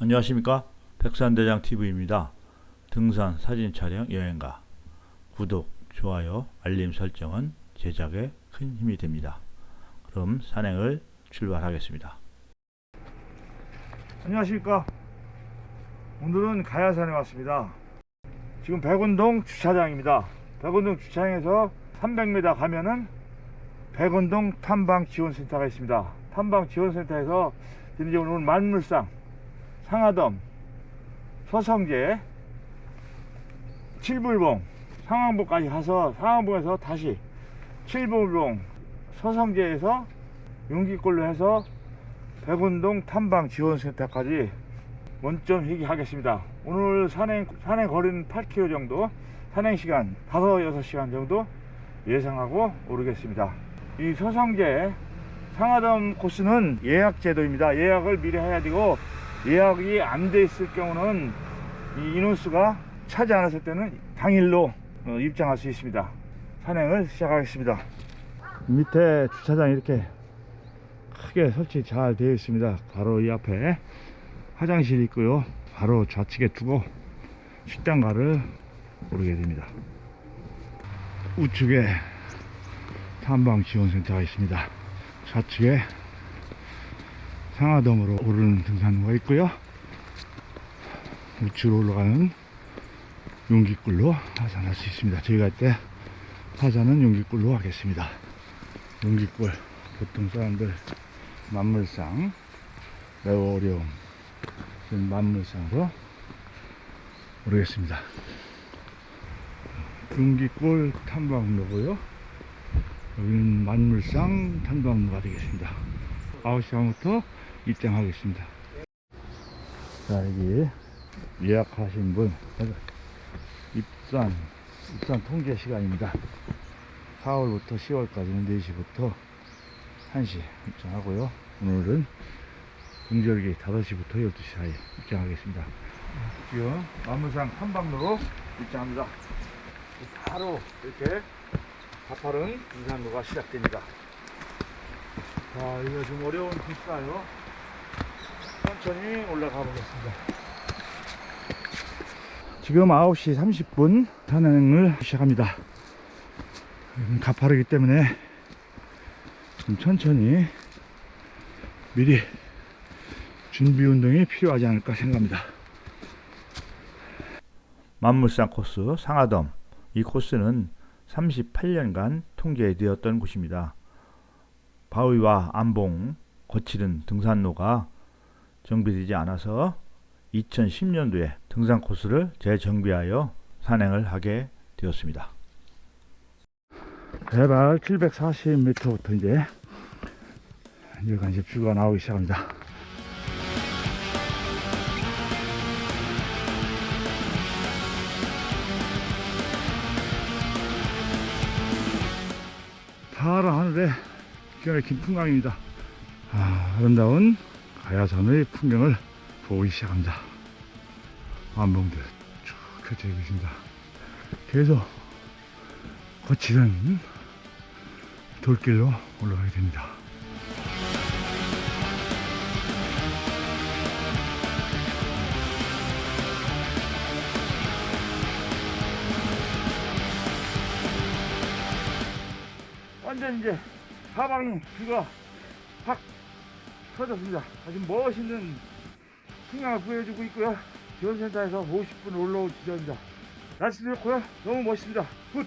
안녕하십니까 백산대장 TV입니다. 등산 사진 촬영 여행가 구독 좋아요 알림 설정은 제작에 큰 힘이 됩니다. 그럼 산행을 출발하겠습니다. 안녕하십니까. 오늘은 가야산에 왔습니다. 지금 백운동 주차장입니다. 백운동 주차장에서 300m 가면은 백운동 탐방 지원센터가 있습니다. 탐방 지원센터에서 이제 오늘 만물상, 상하덤, 서성제, 칠불봉, 상황봉까지 가서 상황봉에서 다시 칠불봉, 서성제에서 용기골로 해서 백운동 탐방 지원센터까지 원점 회귀하겠습니다. 오늘 산행, 산행 거리는 8km 정도, 산행 시간 5, 6시간 정도 예상하고 오르겠습니다. 이 서성제 상하덤 코스는 예약 제도입니다. 예약을 미리 해야 되고 예약이 안 돼 있을 경우는 이 인원수가 차지 않았을 때는 당일로 어, 입장할 수 있습니다. 산행을 시작하겠습니다. 밑에 주차장 이렇게 크게 설치 잘 되어 있습니다. 바로 이 앞에 화장실이 있고요. 바로 좌측에 두고 식당가를 오르게 됩니다. 우측에 탐방 지원센터가 있습니다. 좌측에 상하동으로 오르는 등산로가 있고요. 우측으로 올라가는 용기굴로 하산할 수 있습니다. 저희가 할때 하산은 용기굴로 하겠습니다. 용기굴 보통 사람들 만물상 매우 어려움 만물상으로 오르겠습니다 용기골 탐방로고요 여기는 만물상 탐방로가 되겠습니다 9시간부터 입장하겠습니다 자 여기 예약하신 분 입산 입산 통제 시간입니다 4월부터 10월까지는 4시부터 1시 입장하고요. 오늘은 공절기 5시부터 12시 사이 입장하겠습니다. 지금 만물상 탐방로로 입장합니다. 바로 이렇게 가파른 등산로가 시작됩니다. 자, 이거 좀 어려운 코스가요. 천천히 올라가 보겠습니다. 지금 9시 30분 산행을 시작합니다. 여기는 가파르기 때문에 좀 천천히 미리 준비 운동이 필요하지 않을까 생각합니다. 만물상 코스 상하덤 이 코스는 38년간 통제되었던 곳입니다. 바위와 암봉 거칠은 등산로가 정비되지 않아서 2010년도에 등산 코스를 재정비하여 산행을 하게 되었습니다. 해발 740m부터 이제 일간 뷰가 나오기 시작합니다. 파란 하늘에 기가 막힌 풍광입니다. 아, 아름다운 가야산의 풍경을 보기 시작합니다. 완봉들 쭉 펼쳐지고 있습니다. 계속 거칠은 돌길로 올라가게 됩니다. 완전 이제 사방 비가 확 터졌습니다. 아주 멋있는 풍경을 보여주고 있고요. 지원센터에서 50분 올라올 지점입니다. 날씨도 좋고요. 너무 멋있습니다. 굿!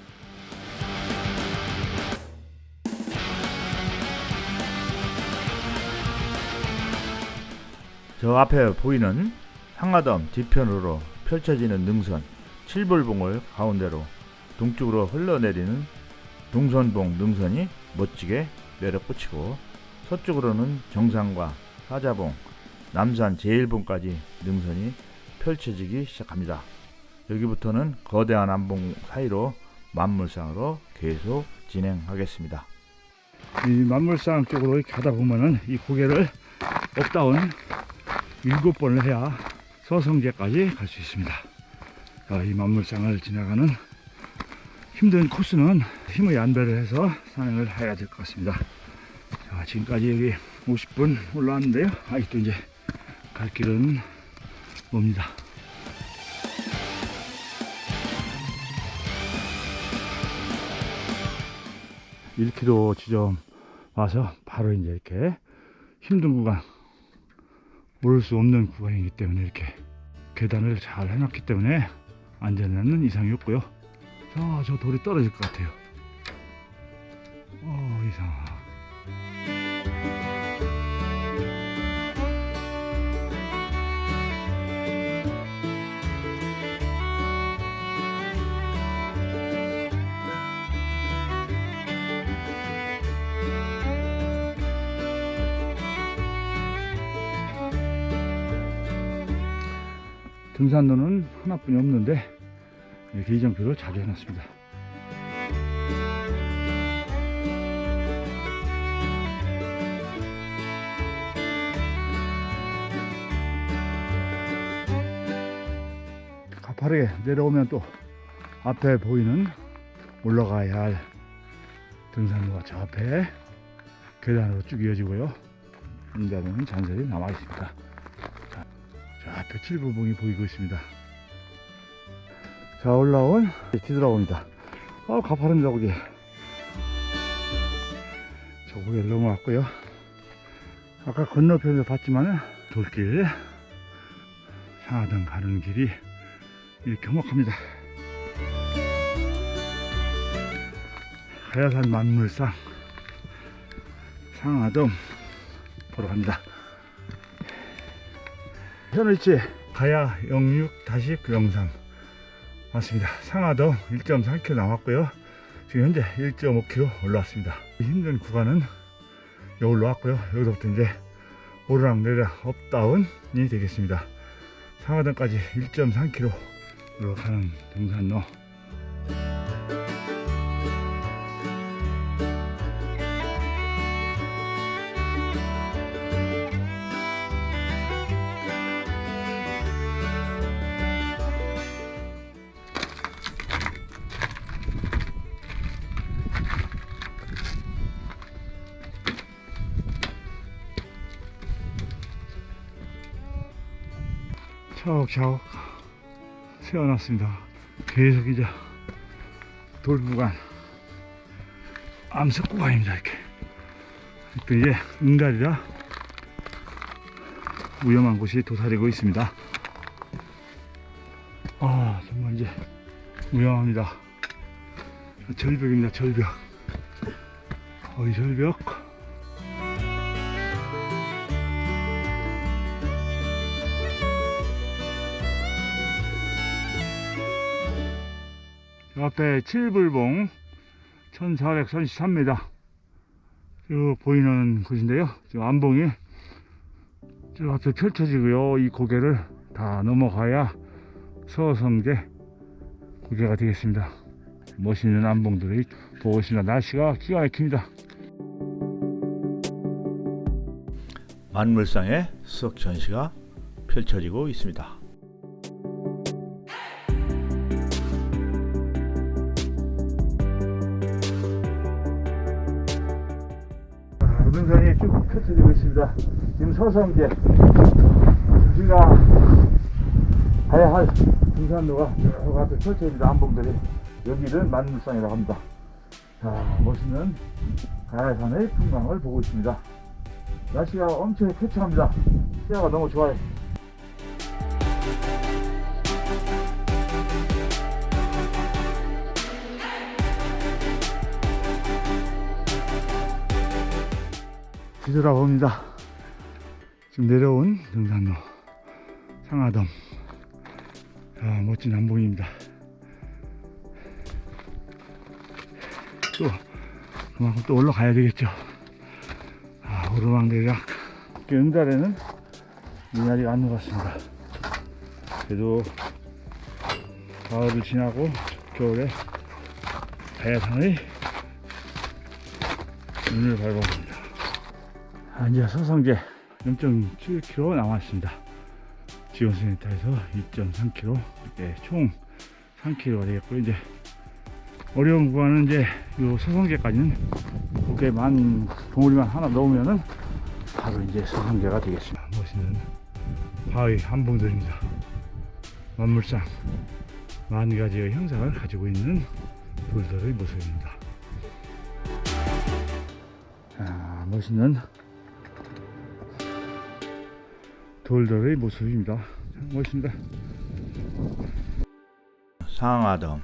저 앞에 보이는 상하덤 뒤편으로 펼쳐지는 능선 칠불봉을 가운데로 동쪽으로 흘러내리는 동선봉 능선이 멋지게 내려꽂히고 서쪽으로는 정상과 사자봉, 남산 제일봉까지 능선이 펼쳐지기 시작합니다. 여기부터는 거대한 암봉 사이로 만물상으로 계속 진행하겠습니다. 이 만물상 쪽으로 가다 보면은 이 고개를 업다운 일곱 번을 해야 서성제까지 갈 수 있습니다. 자, 이 만물상을 지나가는 힘든 코스는 힘의 안배를 해서 산행을 해야 될 것 같습니다. 자, 지금까지 여기 50분 올라왔는데요. 아직도 이제 갈 길은 놉니다. 일 k 로 지점 와서 바로 이제 이렇게 힘든 구간 오를 수 없는 구간이기 때문에 이렇게 계단을 잘 해놨기 때문에 안전에는 이상이 없고요. 자, 저 돌이 떨어질 것 같아요. 어, 이상. 등산로는 하나뿐이 없는데 이렇게 이정표로 자주 해놨습니다. 가파르게 내려오면 또 앞에 보이는 올라가야 할 등산로가 저 앞에 계단으로 쭉 이어지고요. 인자로는 잔설이 남아 있습니다. 자, 앞에 칠부봉이 보이고 있습니다. 자, 올라온 뒤돌아옵니다. 아, 가파릅니다, 거기. 저 고개를 넘어왔고요. 아까 건너편에서 봤지만은 돌길, 상하단 가는 길이 이렇게 험악합니다. 하야산 만물상 상하동 보러 갑니다. 현일지 가야 영육 다시 그 영상 맞습니다. 상하도 1.3km 남았고요. 지금 현재 1.5km 올라왔습니다. 힘든 구간은 여기로 왔고요. 여기서부터 이제 오르락 내리락 업다운이 되겠습니다. 상하동까지 1.3km 로 가는 등산로 차곡차곡 세워놨습니다. 계속 이제 돌구간 암석 구간입니다. 이렇게 또 이제 응달이라 위험한 곳이 도사리고 있습니다. 아 정말 이제 위험합니다. 절벽입니다. 절벽. 거의 절벽. 저 앞에 칠불봉 1433m 쭉 보이는 곳인데요. 저 안봉이 저 앞에 펼쳐지고요. 이 고개를 다 넘어가야 서성계 고개가 되겠습니다. 멋있는 안봉들이 보고 있습니다. 날씨가 기가 막힙니다. 만물상의 수석 전시가 펼쳐지고 있습니다. 펼쳐지고 있습니다. 지금 서성계 우리가 가야 할 등산로가 쭉 앞에 펼쳐집니다. 안봉들이 여기를 만물상이라고 합니다. 자, 멋있는 가야산의 풍광을 보고 있습니다. 날씨가 엄청 쾌청합니다. 시야가 너무 좋아요. 뒤돌아봅니다. 지금 내려온 등산로 상하동 아, 멋진 안봉입니다. 또 그만큼 또 올라가야 되겠죠. 아, 오르막내리락 연달에는 아직 안 녹았습니다. 그래도 가을을 지나고 겨울에 가야산의 눈을 밟아봅니다. 아, 이제 서성제 0.7km 남았습니다. 지원센터에서 2.3km, 이렇게 총 3km가 되겠고, 이제 어려운 구간은 이제 요 서성제까지는 고개만, 봉우리만 하나 넣으면은 바로 이제 서성제가 되겠습니다. 멋있는 바위 한봉들입니다. 만물상 만 가지의 형상을 가지고 있는 돌들의 모습입니다. 자, 멋있는 돌들의 모습입니다. 참 멋있습니다. 상하덤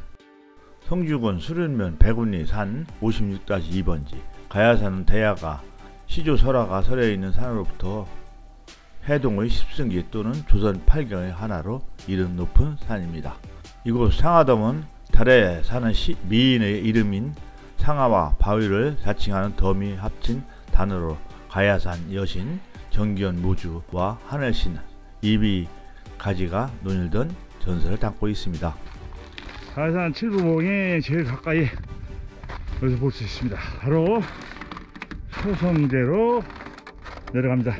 성주군 수륜면 백운리 산 56-2번지 가야산은 대야가 시조 설화가 설해 있는 산으로부터 해동의 십승기 또는 조선 팔경의 하나로 이름 높은 산입니다. 이곳 상하덤은 달에 사는 시- 미인의 이름인 상하와 바위를 자칭하는 덤이 합친 단어로 가야산 여신, 정기현 무주와 하늘신 이비 가지가 논일던 전설을 담고 있습니다. 가야산 칠부봉이 제일 가까이 여기서 볼 수 있습니다. 바로 소성제로 내려갑니다.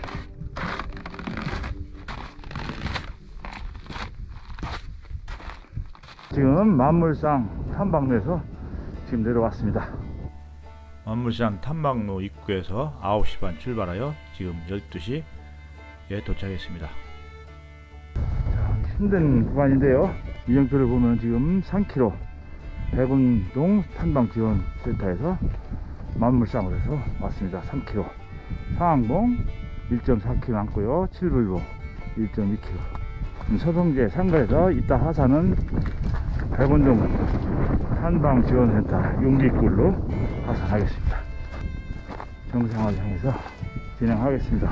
지금 만물상 탐방로에서 지금 내려왔습니다. 만물시장 탐방로 입구에서 9시 반 출발하여 지금 12시에 도착했습니다. 힘든 구간인데요. 이정표를 보면 지금 3km 백운동 탐방지원센터에서 만물상으로 해서 왔습니다. 3km 상항봉 1.4km 남고요. 칠불봉 1.2km 서성제 상가에서 이따 하산은 백운동 탐방지원센터 용기굴로 하산하겠습니다. 정상을 향해서 진행하겠습니다.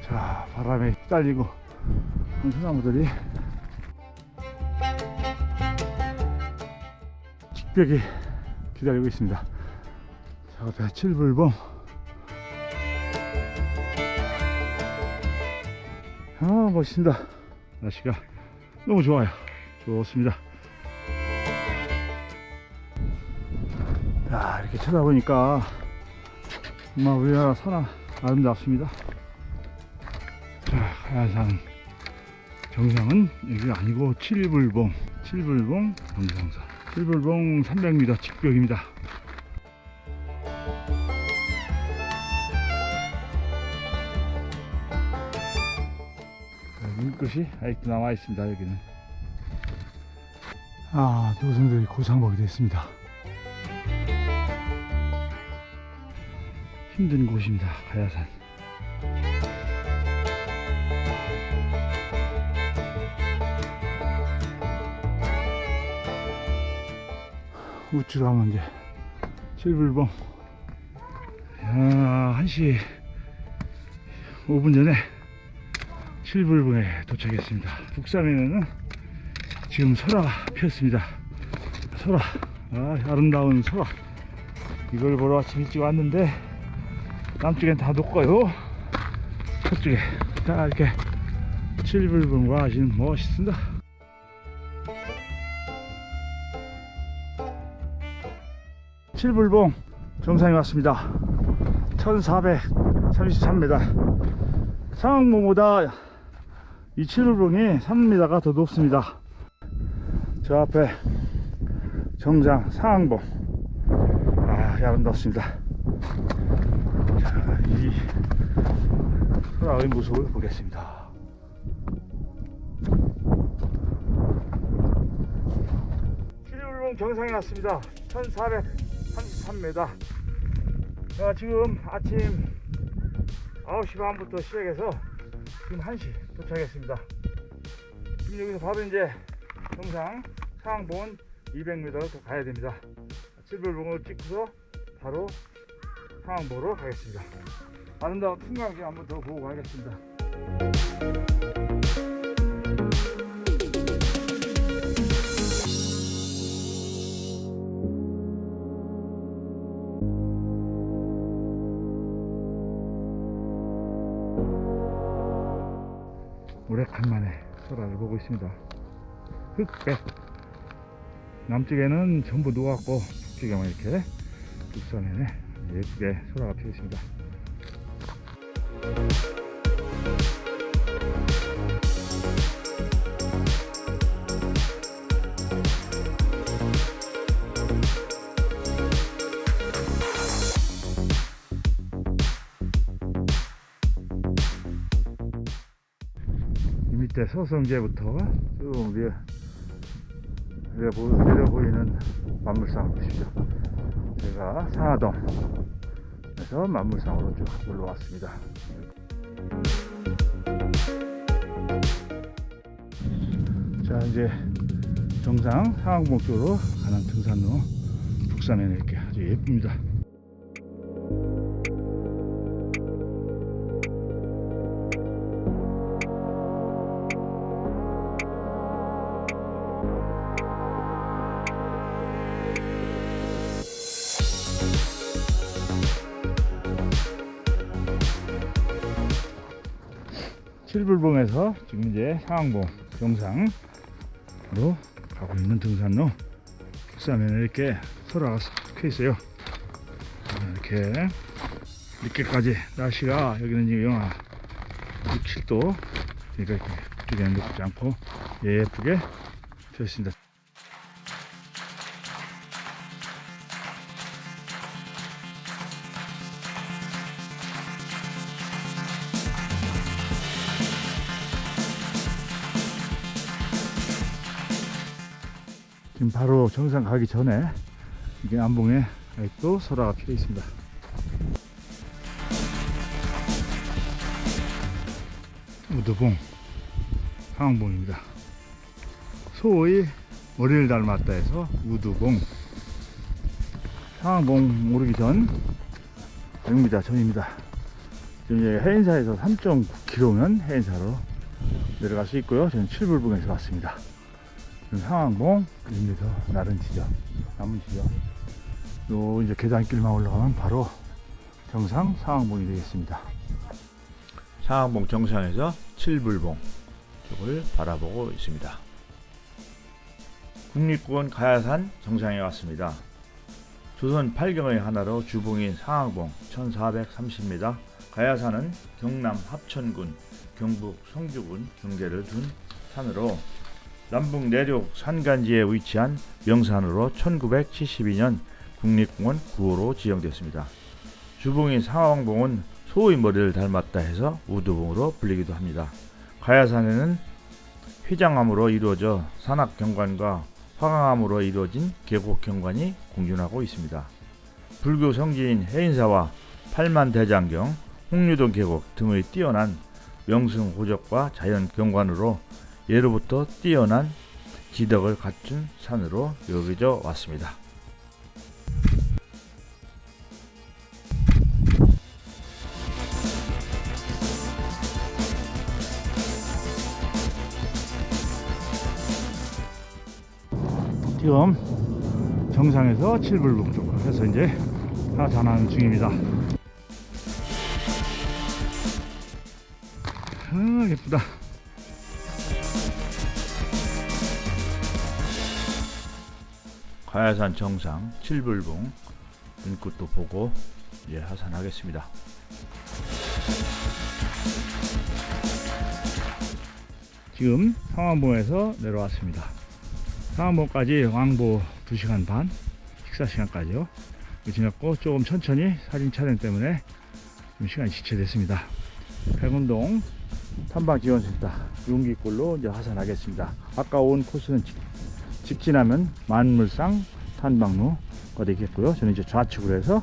자 바람에 휘날리고 소나무들이 직벽이 기다리고 있습니다 자 앞에 칠불봉. 아 멋있습니다. 날씨가 너무 좋아요. 좋습니다. 자 이렇게 쳐다보니까 정말 우리나라 산하 아름답습니다. 자, 가야산 정상은 여기 아니고 칠불봉, 칠불봉 정상선. 칠불봉 300m 직벽입니다. 눈끝이 아직도 남아 있습니다. 여기는. 아, 노선들이 고상복이 됐습니다. 힘든 곳입니다. 가야산. 우측으로 가면 이제 칠불봉 야 1시 5분 전에 칠불봉에 도착했습니다. 북산에는 지금 설화가 피었습니다. 설화 아, 아름다운 설화 이걸 보러 아침 일찍 왔는데 남쪽엔 다 녹고요. 서쪽에 다 이렇게 칠불봉과 아주 멋있습니다. 칠불봉 정상에 왔습니다. 1433m. 상항봉보다 이 칠불봉이 3m가 더 높습니다. 저 앞에 정상 상항봉. 아, 아름답습니다. 자, 이 소라의 모습을 보겠습니다. 칠불봉 정상에 왔습니다. 1433m. 자, 지금 아침 9시 반부터 시작해서 지금 1시 도착했습니다. 지금 여기서 바로 이제 정상 상항봉은 200m를 더 가야 됩니다. 칠불봉을 찍고서 바로 상항봉으로 가겠습니다. 아름다운 풍광기 한번 더 보고 가겠습니다. 소라를 보고 있습니다. 흑백. 남쪽에는 전부 녹았고 북쪽에만 이렇게 북산에 예쁘게 소라가 피어 있습니다. 밑에 서성제부터 쭉 위에 내려, 보이는 만물상을 보십시오. 제가 상하동에서 만물상으로 쭉 올라왔습니다. 자 이제 정상 상항봉 쪽으로 가는 등산로 북산에는 이렇게 아주 예쁩니다. 칠불봉에서 지금 이제 상항봉 정상으로 가고 있는 등산로 북산에는 이렇게 소라가 섞여 있어요. 자, 이렇게 늦게까지 날씨가 여기는 지금 영하 6, 7도 그러니까 이렇게 높지 않고 예쁘게 되었습니다. 지금 바로 정상 가기 전에 이게 안봉에 또 소라가 피어 있습니다. 우두봉 상황봉입니다. 소의 머리를 닮았다 해서 우두봉 상황봉 오르기 전 100m 전입니다. 지금 이제 해인사에서 3.9km면 해인사로 내려갈 수 있고요. 저는 칠불봉에서 왔습니다. 그림에서 나른 지점 남은 지점 요 이제 계단길만 올라가면 바로 정상 상황봉이 되겠습니다 상항봉 정상에서 칠불봉 쪽을 바라보고 있습니다. 국립공원 가야산 정상에 왔습니다. 조선 8경의 하나로 주봉인 상항봉 1430m 가야산은 경남 합천군 경북 성주군 경계를 둔 산으로 남북 내륙 산간지에 위치한 명산으로 1972년 국립공원 9호로 지정됐습니다. 주봉인 상황봉은 소의 머리를 닮았다 해서 우두봉으로 불리기도 합니다. 가야산에는 휘장암으로 이루어져 산악경관과 화강암으로 이루어진 계곡경관이 공존하고 있습니다. 불교 성지인 해인사와 팔만대장경, 홍류동 계곡 등의 뛰어난 명승호적과 자연경관으로 예로부터 뛰어난 지덕을 갖춘 산으로 여겨져 왔습니다. 지금 정상에서 칠불봉 쪽으로 해서 이제 하산하는 중입니다 아 예쁘다 가야산 정상 칠불봉 눈꽃도 보고 이제 하산하겠습니다. 지금 상암봉에서 내려왔습니다. 상암봉까지 왕복 2시간 반 식사 시간까지요. 지났고 조금 천천히 사진 촬영 때문에 좀 시간이 지체됐습니다. 백운동 탐방 지원센터 용기골로 이제 하산하겠습니다. 아까 온 코스는 직, 직진하면 만물상 탐방로가 되겠고요. 저는 이제 좌측으로 해서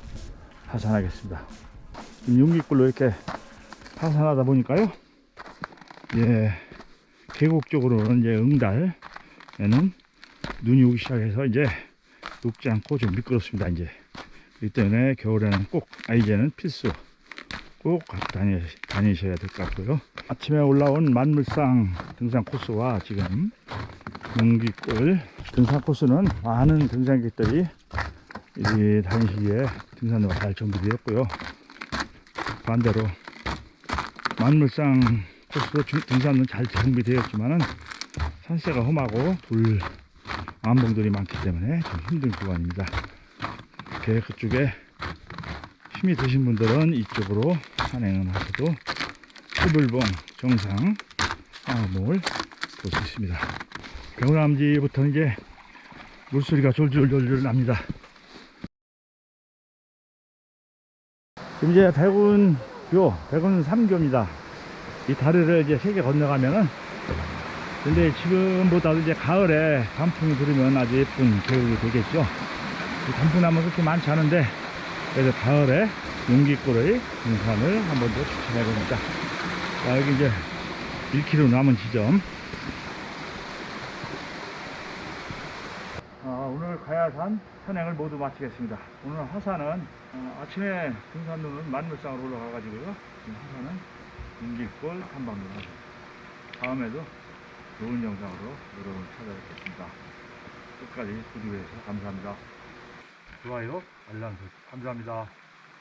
하산하겠습니다. 용기골로 이렇게 하산하다 보니까요. 예, 계곡 쪽으로는 이제 응달에는 눈이 오기 시작해서 이제 녹지 않고 좀 미끄럽습니다. 이제 그렇기 때문에 겨울에는 꼭 아 이제는 필수 꼭 다니, 다니셔야 될 것 같고요. 아침에 올라온 만물상 등산 코스와 지금 용기골 등산 코스는 많은 등산객들이 이 다니시기에 등산로가 잘 정비되었고요. 반대로 만물상 코스도 중- 등산은 잘 정비되었지만은 산세가 험하고 돌 암봉들이 많기 때문에 좀 힘든 구간입니다. 이렇게 그쪽에 힘이 드신 분들은 이쪽으로 산행을 하셔도 수불봉 정상 상암봉을 볼수 있습니다. 병남지부터 이제 물소리가 졸졸졸졸 납니다. 지금 이제 백운교, 백운 3교입니다. 이 다리를 이제 세 개 건너가면은 근데 지금보다도 이제 가을에 단풍이 들으면 아주 예쁜 계곡이 되겠죠. 이 단풍나무 그렇게 많지 않은데 그래서 가을에 용기골의 등산을 한 번 더 추천해 봅니다. 자, 여기 이제 1km 남은 지점. 아, 오늘 가야산 산행을 모두 마치겠습니다. 오늘 하산은 어, 아침에 등산로는 만물상으로 올라가가지고요. 지금 하산은 용기골 탐방로. 다음에도 좋은 영상으로 여러분 찾아뵙겠습니다. 끝까지 구독해 주셔서 감사합니다. 좋아요, 알람 설정 감사합니다.